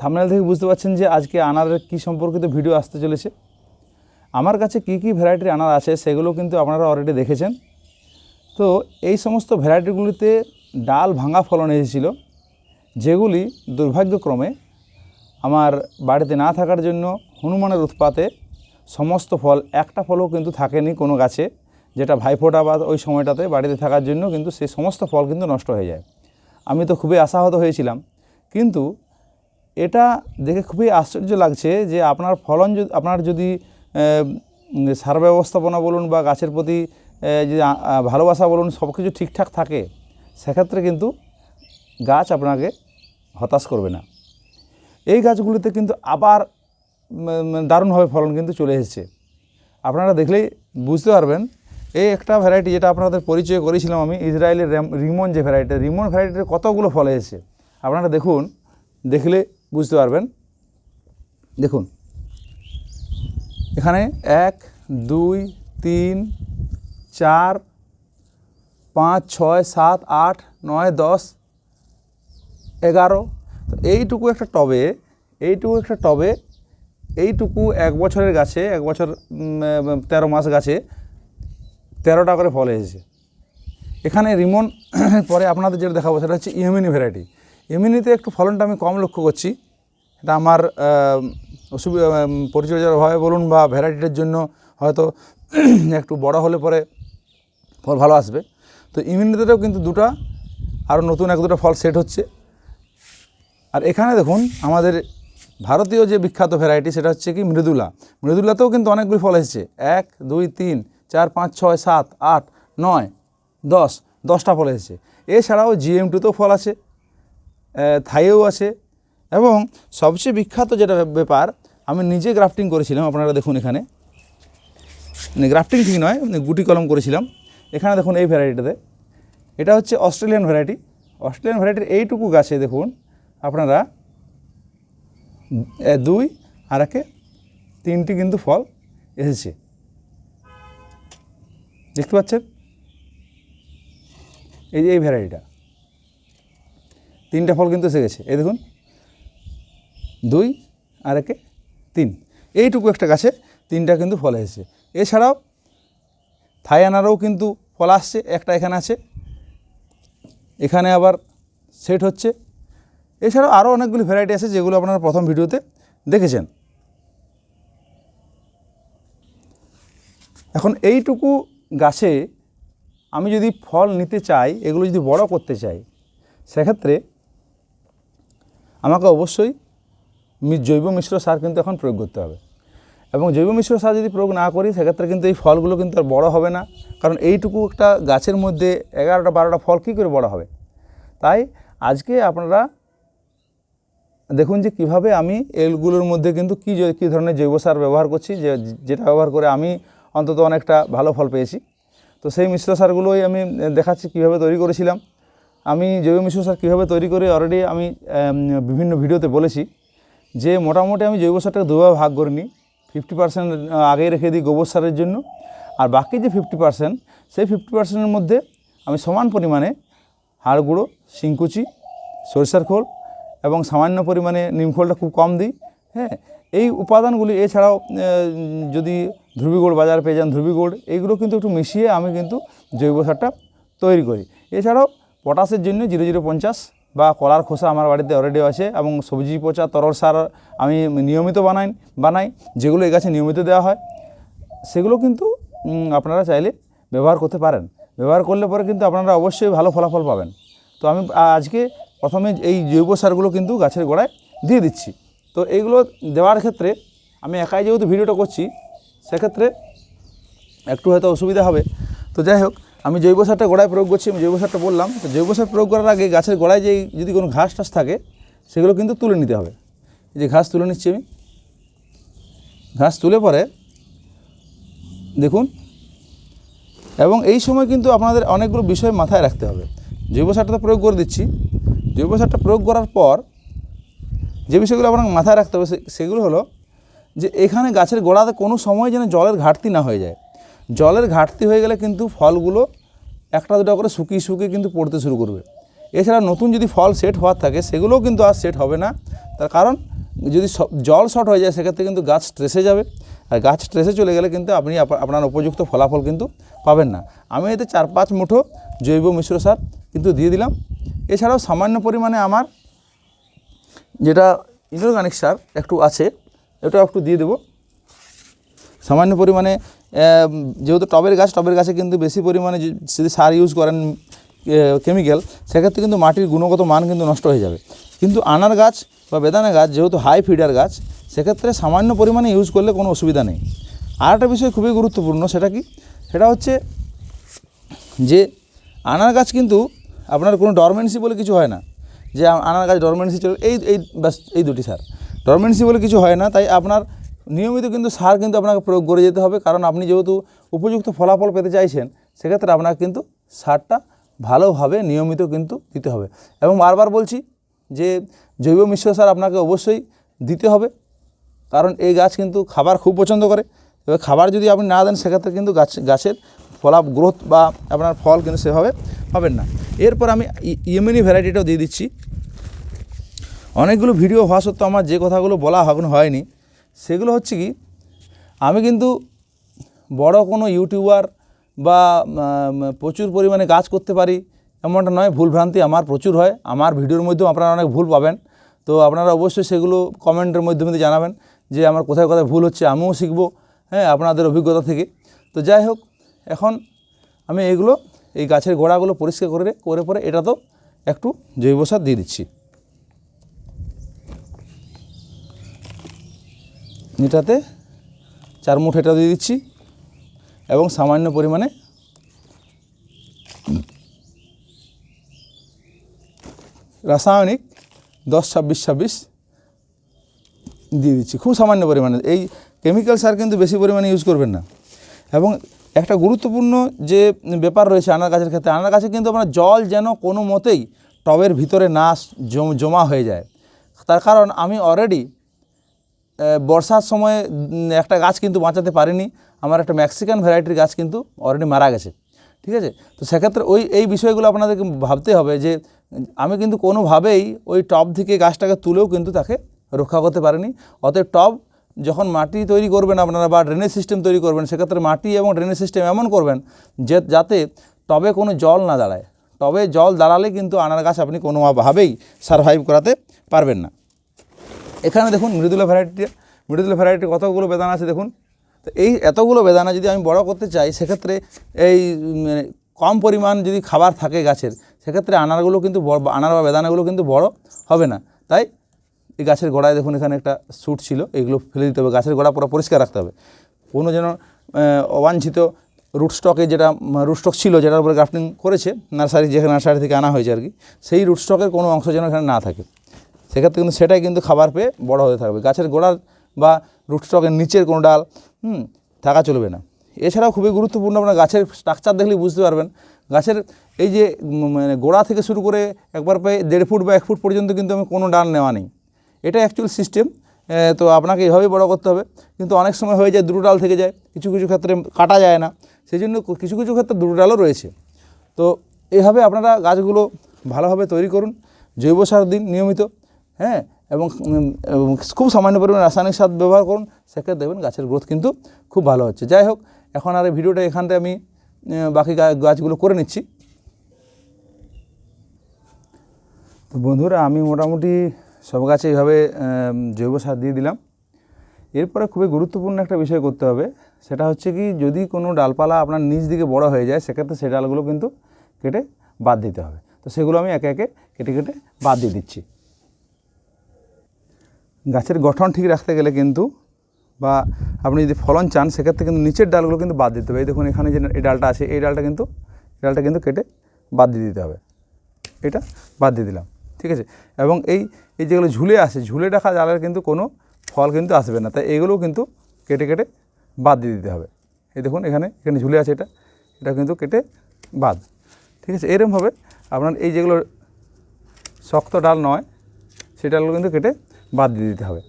Thumbnail থেকে বুঝতে পারছেন যে আজকে আনারের কী সম্পর্কিত ভিডিও আসতে চলেছে। আমার কাছে কী কী ভ্যারাইটির আনার আছে সেগুলো কিন্তু আপনারা অলরেডি দেখেছেন। তো এই সমস্ত ভ্যারাইটিগুলিতে ডাল ভাঙা ফলন এসেছিল, যেগুলি দুর্ভাগ্যক্রমে আমার বাড়িতে না থাকার জন্য হনুমানের উৎপাতে সমস্ত ফল, একটা ফলও কিন্তু থাকেনি কোনো গাছে, যেটা ভাইফোঁটা বা ওই সময়টাতে বাড়িতে থাকার জন্য কিন্তু সেই সমস্ত ফল কিন্তু নষ্ট হয়ে যায়। আমি তো খুবই আশাহত হয়েছিলাম, কিন্তু এটা দেখে খুবই আশ্চর্য লাগছে যে আপনার ফলন যদি, আপনার যদি সার ব্যবস্থাপনা বলুন বা গাছের প্রতি যে ভালোবাসা বলুন সব কিছু ঠিকঠাক থাকে, সেক্ষেত্রে কিন্তু গাছ আপনাকে হতাশ করবে না। এই গাছগুলিতে কিন্তু আবার দারুণভাবে ফলন কিন্তু চলে এসেছে। আপনারা দেখলেই বুঝতে পারবেন, এই একটা ভ্যারাইটি যেটা আপনাদের পরিচয় করেছিলাম আমি, ইসরায়েলের রিমন যে ভ্যারাইটি রিমন ভ্যারাইটির কতগুলো ফল এসেছে। আপনারা দেখুন, দেখলে বুঝতে পারবেন? দেখুন। এখানে এক, দুই, তিন, চার, পাঁচ, ছয়, সাত, আট, নয়, দশ, এগারো। তো এইটুকু একটা টবে, এইটুকু একটা টবে, এইটুকু এক বছরের গাছে, এক বছর তেরো মাস গাছে তেরোটা করে ফল এসেছে। এখানে রিমন, পরে আপনাদের যেটা দেখাবো সেটা হচ্ছে ইউমিনি ভ্যারাইটি। ইউমিনিতে একটু ফলনটা আমি কম লক্ষ্য করছি। এটা আমার অসুবিধা পরিচর্যার অভাবে বলুন বা ভ্যারাইটির জন্য হয়তো একটু বড় হলে পরে ফল ভালো আসবে। তো ইমিউনিটিতেও কিন্তু দুটা, আরও নতুন এক দুটো ফল সেট হচ্ছে। আর এখানে দেখুন, আমাদের ভারতীয় যে বিখ্যাত ভ্যারাইটি সেটা হচ্ছে কি মৃদুলা। মৃদুলাতেও কিন্তু অনেকগুলি ফল এসেছে। এক, দুই, তিন, চার, পাঁচ, ছয়, সাত, আট, নয়, দশ, দশটা ফল এসেছে। এছাড়াও জিএম টুতেও ফল আছে। থাইয়েও আছে। এবং সবচেয়ে বিখ্যাত যেটা ব্যাপার, আমি নিজে গ্রাফটিং করেছিলাম, আপনারা দেখুন এখানে। মানে গ্রাফটিং ঠিক নয় মানে গুটি কলম করেছিলাম। এখানে দেখুন এই ভ্যারাইটিটাতে এটা হচ্ছে অস্ট্রেলিয়ান ভ্যারাইটি। অস্ট্রেলিয়ান ভ্যারাইটির এইটুকু গাছে দেখুন, আপনারা দুই আর একে তিনটি কিন্তু ফল এসেছে। দেখতে পাচ্ছেন? এই যে এই ভ্যারাইটিটা। তিনটা ফল কিন্তু এসে গেছে। এই দেখুন। দুই, আর একে তিন। এইটুকু একটা গাছে তিনটা কিন্তু ফল এসেছে। এছাড়াও থাইয়ানারও কিন্তু ফল আসছে, একটা এখানে আছে। এখানে আবার সেট হচ্ছে। এছাড়াও আরও অনেকগুলি ভ্যারাইটি আছে যেগুলো আপনারা প্রথম ভিডিওতে দেখেছেন। এখন এইটুকু গাছে আমি যদি ফল নিতে চাই, এগুলো যদি বড় করতে চাই, সেক্ষেত্রে আমাকে অবশ্যই জৈব মিশ্র সার কিন্তু এখন প্রয়োগ করতে হবে। এবং জৈব মিশ্র সার যদি প্রয়োগ না করি, সেক্ষেত্রে কিন্তু এই ফলগুলো কিন্তু আর বড় হবে না। কারণ এইটুকু একটা গাছের মধ্যে এগারোটা, বারোটা ফল কী করে বড় হবে? তাই আজকে আপনারা দেখুন যে কীভাবে আমি এলগুলোর মধ্যে কিন্তু কী কী ধরনের জৈব সার ব্যবহার করছি, যে যেটা ব্যবহার করে আমি অন্তত অনেকটা ভালো ফল পেয়েছি। তো সেই মিশ্র সারগুলোই আমি দেখাচ্ছি কীভাবে তৈরি করেছিলাম। আমি জৈব মিশ্র সার কীভাবে তৈরি করি অলরেডি আমি বিভিন্ন ভিডিওতে বলেছি যে মোটামুটি আমি জৈব সারটাকে দুভাবে ভাগ করে নিই। ফিফটি পার্সেন্ট আগেই রেখে দিই গোবর সারের জন্য। আর বাকি যে ফিফটি পার্সেন্ট সেই ফিফটি পার্সেন্টের মধ্যে আমি সমান পরিমাণে হাড় গুঁড়ো, শিংকুচি, সরিষার খোল এবং সামান্য পরিমাণে নিম খোলটা খুব কম দিই। হ্যাঁ এই উপাদানগুলি এছাড়াও যদি ধ্রুবীগুড় বাজার পেয়ে যান, ধ্রুবীগুড় এইগুলো কিন্তু একটু মিশিয়ে আমি কিন্তু জৈব সারটা তৈরি করি। এছাড়াও পটাশের জন্য জিরো জিরো পঞ্চাশ বা কলার খোসা আমার বাড়িতে অলরেডি আছে এবং সবজি পচা, তরল সার আমি নিয়মিত বানাই বানাই, যেগুলো এই গাছে নিয়মিত দেওয়া হয়, সেগুলো কিন্তু আপনারা চাইলে ব্যবহার করতে পারেন। ব্যবহার করলে পরে কিন্তু আপনারা অবশ্যই ভালো ফলাফল পাবেন। তো আমি আজকে প্রথমে এই জৈব সারগুলো কিন্তু গাছের গোড়ায় দিয়ে দিচ্ছি। তো এইগুলো দেওয়ার ক্ষেত্রে আমি একাই যেহেতু ভিডিওটা করছি, সেক্ষেত্রে একটু হয়তো অসুবিধা হবে। তো যাই হোক আমি জৈব সারটা গোড়ায় প্রয়োগ করছি, আমি জৈব সারটা বললাম, তো জৈব সার প্রয়োগ করার আগে গাছের গোড়ায় যেই যদি কোনো ঘাস টাস থাকে, সেগুলো কিন্তু তুলে নিতে হবে। এই যে ঘাস তুলে নিচ্ছি আমি। ঘাস তুলে পরে দেখুন, এবং এই সময় কিন্তু আপনাদের অনেকগুলো বিষয় মাথায় রাখতে হবে। জৈব সারটা তো প্রয়োগ করে দিচ্ছি। জৈব সারটা প্রয়োগ করার পর যে বিষয়গুলো আপনাকে মাথায় রাখতে হবে সেগুলো হলো যে এখানে গাছের গোড়াতে কোনো সময় যেন জলের ঘাটতি না হয়ে যায়। জলের ঘাটতি হয়ে গেলে কিন্তু ফলগুলো একটা দুটো করে শুকিয়ে শুকিয়ে কিন্তু পড়তে শুরু করবে। এছাড়া নতুন যদি ফল সেট হওয়ার থাকে, সেগুলোও কিন্তু আর সেট হবে না। তার কারণ, যদি জল শর্ট হয়ে যায়, সেক্ষেত্রে কিন্তু গাছ স্ট্রেসে যাবে। আর গাছ স্ট্রেসে চলে গেলে কিন্তু আপনি আপনার উপযুক্ত ফলাফল কিন্তু পাবেন না। আমি এতে চার পাঁচ মুঠো জৈব মিশ্র সার কিন্তু দিয়ে দিলাম। এছাড়াও সামান্য পরিমাণে আমার যেটা ইনঅর্গানিক সার একটু আছে এটা একটু দিয়ে দেবো। সামান্য পরিমাণে যেহেতু টবের গাছ, টবের গাছে কিন্তু বেশি পরিমাণে যদি সার ইউজ করেন কেমিক্যাল সেক্ষেত্রে কিন্তু মাটির গুণগত মান কিন্তু নষ্ট হয়ে যাবে। কিন্তু আনার গাছ বা বেদানা গাছ, যেহেতু হাই ফিডার গাছ, সেক্ষেত্রে সামান্য পরিমাণে ইউজ করলে কোনো অসুবিধা নেই। আর একটা বিষয় খুবই গুরুত্বপূর্ণ, সেটা কি? সেটা হচ্ছে যে আনার গাছ কিন্তু আপনার কোনো ডরমেন্সি বলে কিছু হয় না। যে আনার গাছ ডরমেন্সি চলে এই এই ব্যাস, এই দুটি সার। ডরমেন্সি বলে কিছু হয় না, তাই আপনার নিয়মিত কিন্তু সার কিন্তু আপনাকে প্রয়োগ করে যেতে হবে। কারণ আপনি যেহেতু উপযুক্ত ফলাফল পেতে চাইছেন, সেক্ষেত্রে আপনাকে কিন্তু সারটা ভালোভাবে নিয়মিত কিন্তু দিতে হবে। এবং বারবার বলছি যে জৈব মিশ্র সার আপনাকে অবশ্যই দিতে হবে। কারণ এই গাছ কিন্তু খাবার খুব পছন্দ করে। এবার খাবার যদি আপনি না দেন, সেক্ষেত্রে কিন্তু গাছ, গাছের ফলা গ্রোথ বা আপনার ফল কিন্তু সেভাবে পাবেন না। এরপর আমি ইয়েমেনি ভ্যারাইটিটাও দিয়ে দিচ্ছি। অনেকগুলো ভিডিও হওয়া সত্ত্বেও আমার যে কথাগুলো বলা এখন হয়নি সেগুলো হচ্ছে কি, আমি কিন্তু বড় কোনো ইউটিউবার বা প্রচুর পরিমাণে কাজ করতে পারি, এমনটা নয়, ভুলভ্রান্তি আমার প্রচুর হয়, আমার ভিডিওর মধ্যেও আপনারা অনেক ভুল পাবেন। তো আপনারা অবশ্যই সেগুলো কমেন্টের মাধ্যমে জানাবেন যে আমার কোথায় কোথায় ভুল হচ্ছে, আমিও শিখব হ্যাঁ আপনাদের অভিজ্ঞতা থেকে। তো যাই হোক, এখন আমি এগুলো, এই গাছের গোড়াগুলো পরিষ্কার করে করে পরে এটা তো একটু জৈব সার দিয়ে দিচ্ছি। এটাতে চার মুঠ এটা দিয়ে দিচ্ছি এবং সামান্য পরিমাণে রাসায়নিক দশ ছাব্বিশ ছাব্বিশ দিয়ে দিচ্ছি। খুব সামান্য পরিমাণে। এই কেমিক্যাল সার কিন্তু বেশি পরিমাণে ইউজ করবেন না। এবং একটা গুরুত্বপূর্ণ যে ব্যাপার রয়েছে আনার গাছের ক্ষেত্রে, আনার গাছে কিন্তু আপনার জল যেন কোনো মতেই টবের ভিতরে না জম- জমা হয়ে যায়। তার কারণ আমি অলরেডি বর্ষার সময় একটা গাছ কিন্তু বাঁচাতে পারিনি। আমার একটা ম্যাক্সিকান ভ্যারাইটির গাছ কিন্তু অলরেডি মারা গেছে। ঠিক আছে? তো সেক্ষেত্রে ওই, এই বিষয়গুলো আপনাদেরকে ভাবতে হবে যে, আমি কিন্তু কোনোভাবেই ওই টব থেকে গাছটাকে তুলেও কিন্তু তাকে রক্ষা করতে পারিনি। অতএব টব যখন মাটি তৈরি করবেন আপনারা বা ড্রেনেজ সিস্টেম তৈরি করবেন, সেক্ষেত্রে মাটি এবং ড্রেনেজ সিস্টেম এমন করবেন যে, যাতে টবে কোনো জল না দাঁড়ায়। টবে জল দাঁড়ালে কিন্তু আনার গাছ আপনি কোনোভাবেই সারভাইভ করাতে পারবেন না। এখানে দেখুন মৃদুলা ভ্যারাইটিটা মৃদুলা ভ্যারাইটির কতগুলো বেদানা আছে দেখুন। তো এই এতগুলো বেদানা যদি আমি বড় করতে চাই, সেক্ষেত্রে এই মানে কম পরিমাণ যদি খাবার থাকে গাছের, সেক্ষেত্রে আনারগুলো কিন্তু আনার বা বেদানাগুলো কিন্তু বড় হবে না। তাই এই গাছের গোড়ায় দেখুন এখানে একটা স্যুট ছিল, এগুলো ফেলে দিতে হবে, গাছের গোড়া পুরো পরিষ্কার রাখতে হবে। কোনো যেন অবাঞ্ছিত রুট স্টকে যেটা, রুট স্টক ছিল, যেটার উপরে গ্রাফটিং করেছে, নার্সারি, যেখানে নার্সারি থেকে আনা হয়েছে আর কি, সেই রুট স্টকের কোনো অংশ যেন এখানে না থাকে। সেক্ষেত্রে কিন্তু সেটাই কিন্তু খাবার পেয়ে বড় হয়ে থাকবে। গাছের গোড়ার বা রুট স্টকের নিচের কোনো ডাল, হুম, থাকা চলবে না। এছাড়াও খুবই গুরুত্বপূর্ণ আপনার গাছের স্ট্রাকচার দেখলেই বুঝতে পারবেন। গাছের এই যে মানে গোড়া থেকে শুরু করে একবার প্রায় দেড় ফুট বা এক ফুট পর্যন্ত কিন্তু আমি কোনো ডাল নেওয়া নেই। এটা অ্যাকচুয়াল সিস্টেম তো আপনাকে এইভাবেই বড় করতে হবে। কিন্তু অনেক সময় হয়ে যায় দুটো ডাল থেকে যায়, কিছু কিছু ক্ষেত্রে কাটা যায় না। সেই জন্য কিছু কিছু ক্ষেত্রে দুটো ডালও রয়েছে। তো এইভাবে আপনারা গাছগুলো ভালোভাবে তৈরি করুন। জৈব সার দিন নিয়মিত। হ্যাঁ? এবং খুব সামান্য পরিমাণে রাসায়নিক সার ব্যবহার করুন, সেক্ষেত্রে দেখবেন গাছের গ্রোথ কিন্তু খুব ভালো হচ্ছে। যাই হোক, এখন আর ভিডিওটা এখানটায় আমি বাকি গাছগুলো করে নিচ্ছি। তো বন্ধুরা, আমি মোটামুটি সব গাছে এইভাবে জৈব সার দিয়ে দিলাম। এরপরে খুবই গুরুত্বপূর্ণ একটা বিষয় করতে হবে, সেটা হচ্ছে কি, যদি কোনো ডালপালা আপনার নিচ দিকে বড় হয়ে যায়, সেক্ষেত্রে সেই ডালগুলো কিন্তু কেটে বাদ দিতে হবে। তো সেগুলো আমি একে একে কেটে কেটে বাদ দিয়ে দিচ্ছি। গাছের গঠন ঠিক রাখতে গেলে কিন্তু বা আপনি যদি ফলন চান, সেক্ষেত্রে কিন্তু নিচের ডালগুলো কিন্তু বাদ দিতে হবে। এই দেখুন, এখানে যে এই ডালটা আছে, এই ডালটা কিন্তু ডালটা কিন্তু কেটে বাদ দিয়ে দিতে হবে। এটা বাদ দিয়ে দিলাম, ঠিক আছে? এবং এই এই যেগুলো ঝুলে আসে ঝুলে রাখা ডালের কিন্তু কোনো ফল কিন্তু আসবে না। তাই এগুলোও কিন্তু কেটে কেটে বাদ দিয়ে দিতে হবে। এই দেখুন, এখানে এখানে ঝুলে আছে এটা এটা কিন্তু কেটে বাদ। ঠিক আছে? এরকমভাবে আপনার এই যেগুলো শক্ত ডাল নয় সেই ডালগুলো কিন্তু কেটে বাদ দিয়ে দিতে হবে।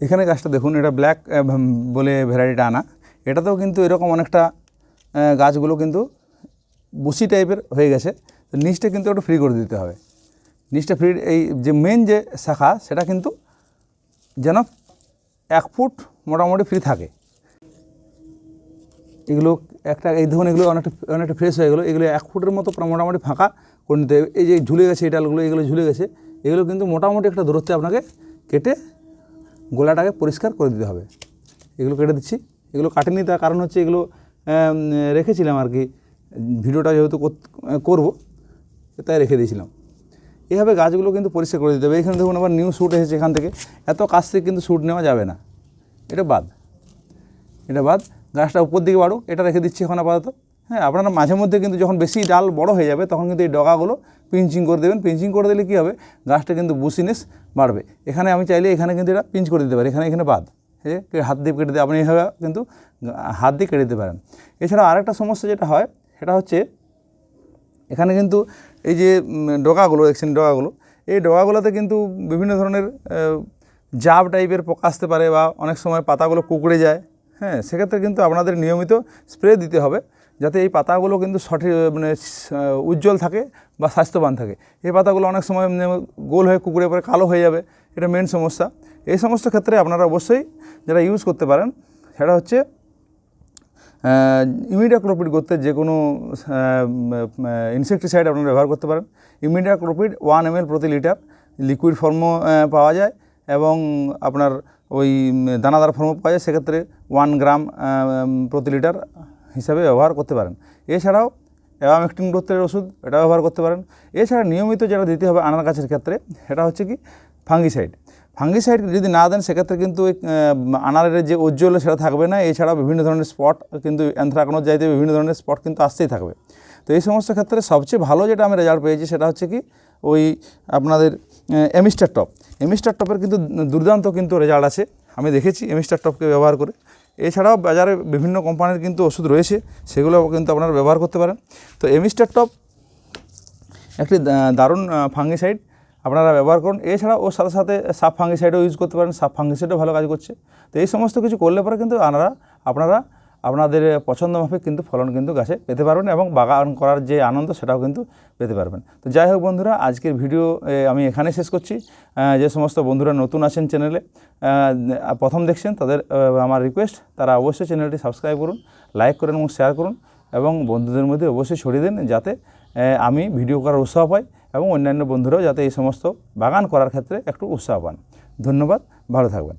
এখানে গাছটা দেখুন, এটা ব্ল্যাক বলে ভ্যারাইটিটা আনা। এটাতেও কিন্তু এরকম অনেকটা গাছগুলো কিন্তু বুসি টাইপের হয়ে গেছে। তো নিচটা কিন্তু একটু ফ্রি করে দিতে হবে। নিচটা ফ্রি এই যে মেন যে শাখা, সেটা কিন্তু যেন এক ফুট মোটামুটি ফ্রি থাকে। এগুলো একটা, এই ধরুন এগুলো অনেকটা অনেকটা ফ্রেশ হয়ে গেলো। এগুলো এক ফুটের মতো মোটামুটি ফাঁকা করে নিতে হবে। এই যে ঝুলে গেছে, এই ডালগুলো, এগুলো ঝুলে গেছে। এগুলো কিন্তু মোটামুটি একটা দূরত্বে আপনাকে কেটে গোলাটাকে পরিষ্কার করে দিতে হবে। এগুলো কেটে দিচ্ছি। এগুলো কাটেনি, তার কারণ হচ্ছে এগুলো রেখেছিলাম আর কি। ভিডিওটা যেহেতু কর- করব, তাই রেখে দিয়েছিলাম। এইভাবে গাছগুলো কিন্তু পরিষ্কার করে দিতে হবে। এখানে দেখুন আবার নিউ শ্যুট এসেছে এখান থেকে। এত কাছ থেকে কিন্তু শ্যুট নেওয়া যাবে না। এটা বাদ। এটা বাদ। গাছটা উপর দিকে বাড়ুক। এটা রেখে দিচ্ছি এখন আপাতত। হ্যাঁ আপনারা মাঝে মধ্যে কিন্তু যখন বেশি ডাল বড় হয়ে যাবে, তখন কিন্তু এই ডগাগুলো পিঞ্চিং করে দেবেন। পিঞ্চিং করে দিলে কী হবে? গাছটা কিন্তু বুসিনেস বাড়বে। এখানে আমি চাইলে এখানে কিন্তু এটা পিঞ্চ করে দিতে পারি। এখানে এখানে বাদ। হাত দিয়ে কেটে দিয়ে, আপনি এইভাবে কিন্তু হাত দিয়ে কেটে দিতে পারেন। এছাড়া আরেকটা সমস্যা যেটা হয়, সেটা হচ্ছে এখানে কিন্তু এই যে ডগাগুলো দেখছেন ডগাগুলো, এই ডগাগুলোতে কিন্তু বিভিন্ন ধরনের জাব টাইপের পোকা আসতে পারে বা অনেক সময় পাতাগুলো কুকড়ে যায়। হ্যাঁ সেক্ষেত্রে কিন্তু আপনাদের নিয়মিত স্প্রে দিতে হবে। যাতে এই পাতাগুলো কিন্তু সঠিক মানে উজ্জ্বল থাকে বা স্বাস্থ্যবান থাকে। এই পাতাগুলো অনেক সময় এমনি গোল হয়ে কুকুরে পরে কালো হয়ে যাবে। এটা মেন সমস্যা। এই সমস্ত ক্ষেত্রে আপনারা অবশ্যই যারা ইউজ করতে পারেন, সেটা হচ্ছে ইমিডিয়াক্লোপিড করতে যে কোনো ইনসেকটিসাইড আপনারা ব্যবহার করতে পারেন। ইমিডিয়াক্লোপিড ওয়ান এম প্রতি লিটার লিকুইড ফর্মও পাওয়া যায় এবং আপনার ওই দানাদার ফর্মও পাওয়া যায়। সেক্ষেত্রে ওয়ান গ্রাম প্রতি লিটার হিসাবে ব্যবহার করতে পারেন। এছাড়াও অ্যাবামেকটিন গোত্রের ওষুধ এটা ব্যবহার করতে পারেন। এছাড়া নিয়মিত যেটা দিতে হবে আনার গাছের ক্ষেত্রে, সেটা হচ্ছে কি ফাঙ্গিসাইড। ফাঙ্গিসাইড যদি না দেন, সেক্ষেত্রে কিন্তু ওই আনারের যে উজ্জ্বল সেটা থাকবে না। এছাড়াও বিভিন্ন ধরনের স্পট কিন্তু অ্যান্থ্রাকনোজ যাইতে বিভিন্ন ধরনের স্পট কিন্তু আসতেই থাকবে। তো এই সমস্ত ক্ষেত্রে সবচেয়ে ভালো যেটা আমি রেজাল্ট পেয়েছি, সেটা হচ্ছে কি ওই আপনাদের এমিস্টার টপ। এমিস্টার টপের কিন্তু দুর্দান্ত কিন্তু রেজাল্ট আছে। আমি দেখেছি এমিস্টার টপকে ব্যবহার করে। এছাড়াও বাজারে বিভিন্ন কোম্পানির কিন্তু ওষুধ রয়েছে, সেগুলো কিন্তু আপনারা ব্যবহার করতে পারেন। তো এমিস্টার টপ একটি দারুণ ফাঙ্গিসাইড আপনারা ব্যবহার করুন। এছাড়াও ওর সাথে সাথে সাপ ফাঙ্গিসাইডও ইউজ করতে পারেন। সাপ ফাঙ্গিসাইডও ভালো কাজ করছে। তো এই সমস্ত কিছু করলে পরে কিন্তু আপনারা আপনারা আপনাদের পছন্দ মাফিক কিন্তু ফলন কিন্তু গাছে পেতে পারবেন এবং বাগান করার যে আনন্দ সেটাও কিন্তু পেতে পারবেন। তো যাই হোক বন্ধুরা, আজকের ভিডিও আমি এখানে শেষ করছি। যে সমস্ত বন্ধুরা নতুন আছেন চ্যানেলে প্রথম দেখছেন তাদের আমার রিকোয়েস্ট তারা অবশ্যই চ্যানেলটি সাবস্ক্রাইব করুন লাইক করুন এবং শেয়ার করুন এবং বন্ধুদের মধ্যে অবশ্যই ছড়িয়ে দিন যাতে আমি ভিডিও করার উৎসাহ পাই এবং অন্যান্য বন্ধুরাও যাতে এই সমস্ত বাগান করার ক্ষেত্রে একটু উৎসাহ পান। ধন্যবাদ, ভালো থাকবেন।